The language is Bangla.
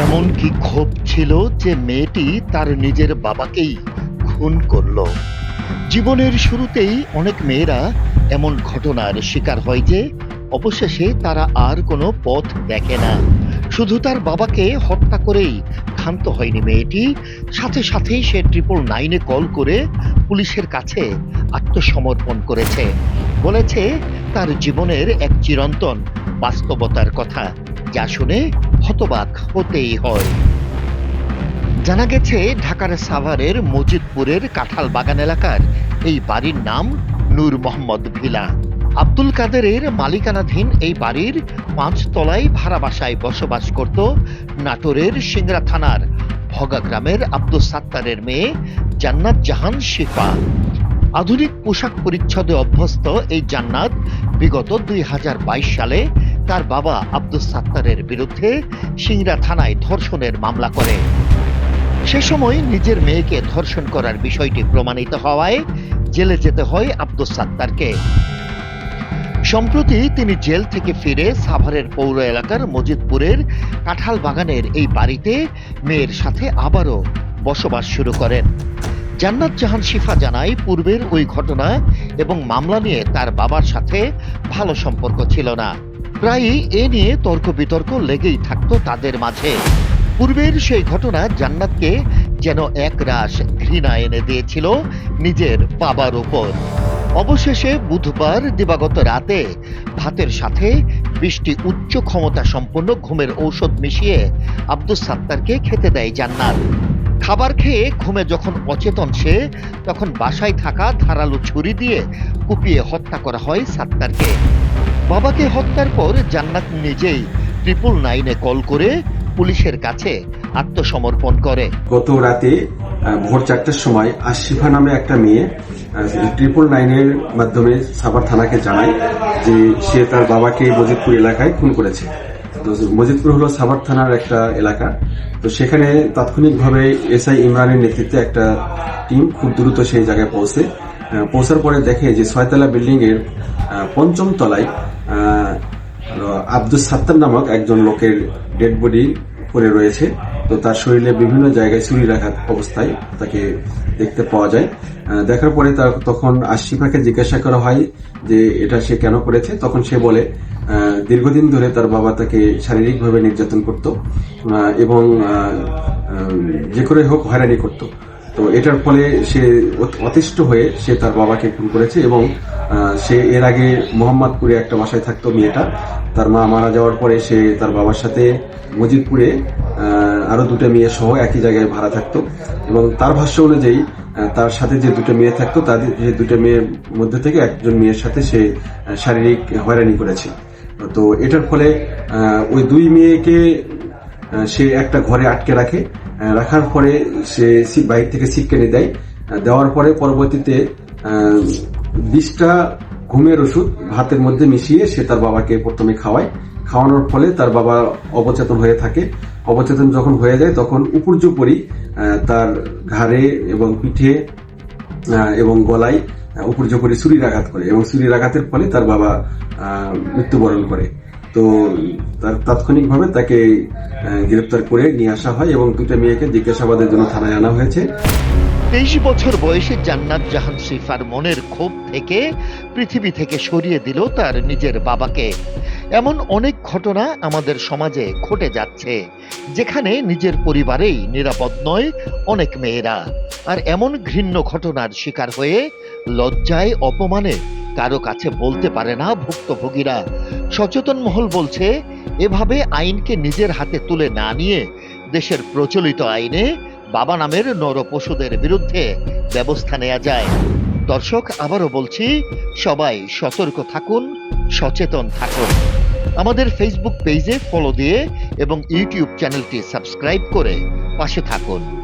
এমন কি ক্ষোভ ছিল যে মেয়েটি তার নিজের বাবাকেই খুন করল? জীবনের শুরুতেই অনেক মেয়েরা এমন ঘটনার শিকার হয় যে, অবশেষে তারা আর কোনো পথ দেখে না। শুধু তার বাবাকে হত্যা করেই ক্ষান্ত হয়নি মেয়েটি। সাথে সাথেই সে ট্রিপল নাইনে কল করে পুলিশের কাছে আত্মসমর্পণ করেছে। বলেছে, তার জীবনের এক চিরন্তন বাস্তবতার কথা। যা শুনে হতবাক হতেই হয়। জানা গেছে, ঢাকার সাভারের মজিদপুরের কাঁঠাল বাগান এলাকার এই বাড়ির নাম নূর মোহাম্মদ ভিলা। আব্দুল কাদেরের মালিকানাধীন এই বাড়ির পাঁচ তলায় ভাড়া বাসায় বসবাস করত নাটোরের সিংড়া থানার ভগা গ্রামের আব্দুল সাত্তারের মেয়ে জান্নাত জাহান শিফা। আধুনিক পোশাক পরিচ্ছদে অভ্যস্ত এই জান্নাত বিগত দুই হাজার বাইশ সালে তার বাবা আব্দুল সাত্তারের বিরুদ্ধে সিংড়া থানায় ধর্ষণের মামলা করে। সে সময় নিজের মেয়েকে ধর্ষণ করার বিষয়টি প্রমাণিত হওয়ায় জেলে যেতে হয় আব্দুল সাত্তারকে। সম্প্রতি তিনি জেল থেকে ফিরে সাভারের পৌর এলাকার মজিদপুরের কাঁঠাল বাগানের এই বাড়িতে মেয়ের সাথে আবারও বসবাস শুরু করেন। জান্নাত জাহান শিফা জানায়, পূর্বের ওই ঘটনা এবং মামলা নিয়ে তার বাবার সাথে ভালো সম্পর্ক ছিল না। প্রায়ই এ নিয়ে তর্ক বিতর্ক লেগেই থাকতো তাদের মাঝে। পূর্বের সেই ঘটনা জান্নাতকে যেন এক রাশ ঘৃণা এনে দিয়েছিল নিজের বাবার উপর। অবশেষে বুধবার দিবাগত রাতে ভাতের সাথে বৃষ্টি উচ্চ ক্ষমতা সম্পন্ন ঘুমের ঔষধ মিশিয়ে আব্দুল সাত্তারকে খেতে দেয় জান্নাত। খাবার খেয়ে ঘুমে যখন অচেতন সে, তখন বাসায় থাকা ধারালো ছুরি দিয়ে কুপিয়ে হত্যা করা হয় সাত্তারকে। বাবাকে হত্যার পর জান্নাত নিজেই ট্রিপল নাইনে কল করে পুলিশের কাছে আত্মসমর্পণ করে। গত রাতে ভোর চারটার সময় আশিফা নামে একটা মেয়ে ট্রিপল নাইনের মাধ্যমে সাভার থানাকে জানায় যে সে তার বাবাকে মজিদপুর এলাকায় খুন করেছে। তো মজিদপুর হলো সাভার থানার একটা এলাকা। তো সেখানে তাৎক্ষণিকভাবে এসআই ইমরানের নেতৃত্বে একটা টিম খুব দ্রুত সেই জায়গায় পৌঁছে। পৌঁছার পরে দেখে যে ছয়তলা বিল্ডিং এর পঞ্চম তলায় আব্দুল সাত্তার নামক একজন লোকের ডেড বডি পড়ে রয়েছে। তো তার শরীরে বিভিন্ন জায়গায় চুরি রাখা অবস্থায় তাকে দেখতে পাওয়া যায়। দেখার পরে তার তখন আশিফাকে জিজ্ঞাসা করা হয় যে, এটা সে কেন করেছে? তখন সে বলে দীর্ঘদিন ধরে তার বাবা তাকে শারীরিকভাবে নির্যাতন করত এবং যে করে হোক হয়রানি করত। তো এটার ফলে সে অত- অতিষ্ঠ হয়ে সে তার বাবাকে খুন করেছে এবং সে এর আগে মোহাম্মদপুরে একটা বাসায় থাকতো মেয়েটা। তার মা মারা যাওয়ার পরে সে তার বাবার সাথে মজিদপুরে আহ, আরও দুটো মেয়ে সহ একই জায়গায় ভাড়া থাকতো। এবং তার ভাষ্য অনুযায়ী তার সাথে যে দুটো মেয়ে থাকতো তাদের যে দুটো মেয়ের মধ্যে থেকে একজন মেয়ের সাথে সে শারীরিক হয়রানি করেছে। তো এটার ফলে ওই দুই মেয়েকে সে একটা ঘরে আটকে রাখে। রাখার পরে সে বাইরে থেকে সিট কেনে দেয়। দেওয়ার পরে পরবর্তীতে বিষটা ঘুমের ওষুধ ভাতের মধ্যে মিশিয়ে সে তার বাবাকে প্রথমে খাওয়ায়। খাওয়ানোর ফলে তার বাবা অবচেতন হয়ে থাকে। অবচেতন যখন হয়ে যায়, তখন উপর্যুপরি তার ঘাড়ে এবং পিঠে এবং গলায় উপর্যুপরি ছুরির আঘাত করে এবং ছুরির আঘাতের ফলে তার বাবা মৃত্যুবরণ করে। তো তার তাৎক্ষণিকভাবে তাকে গ্রেপ্তার করে নিয়ে আসা হয় এবং দুটো মেয়েকে জিজ্ঞাসাবাদের জন্য থানায় আনা হয়েছে। তেইশ বছর বয়সে জান্নাত জাহান শিফার মনের ক্ষোভ থেকে পৃথিবী থেকে সরিয়ে দিল তার নিজের বাবাকে। এমন অনেক ঘটনা আমাদের সমাজে ঘটে যাচ্ছে, যেখানে নিজের পরিবারেই নিরাপদ নয় অনেক মেয়েরা। আর এমন ঘৃণ্য ঘটনার শিকার হয়ে লজ্জায় অপমানে কারও কাছে বলতে পারে না ভুক্তভোগীরা। সচেতন মহল বলছে, এভাবে আইনকে নিজের হাতে তুলে না নিয়ে দেশের প্রচলিত আইনে বাবা নামের নর পশুদের বিরুদ্ধে ব্যবস্থা নেওয়া যায়। দর্শক, আবারও বলছি, সবাই সতর্ক থাকুন, সচেতন থাকুন। আমাদের ফেসবুক পেজে ফলো দিয়ে এবং ইউটিউব চ্যানেলটি সাবস্ক্রাইব করে পাশে থাকুন।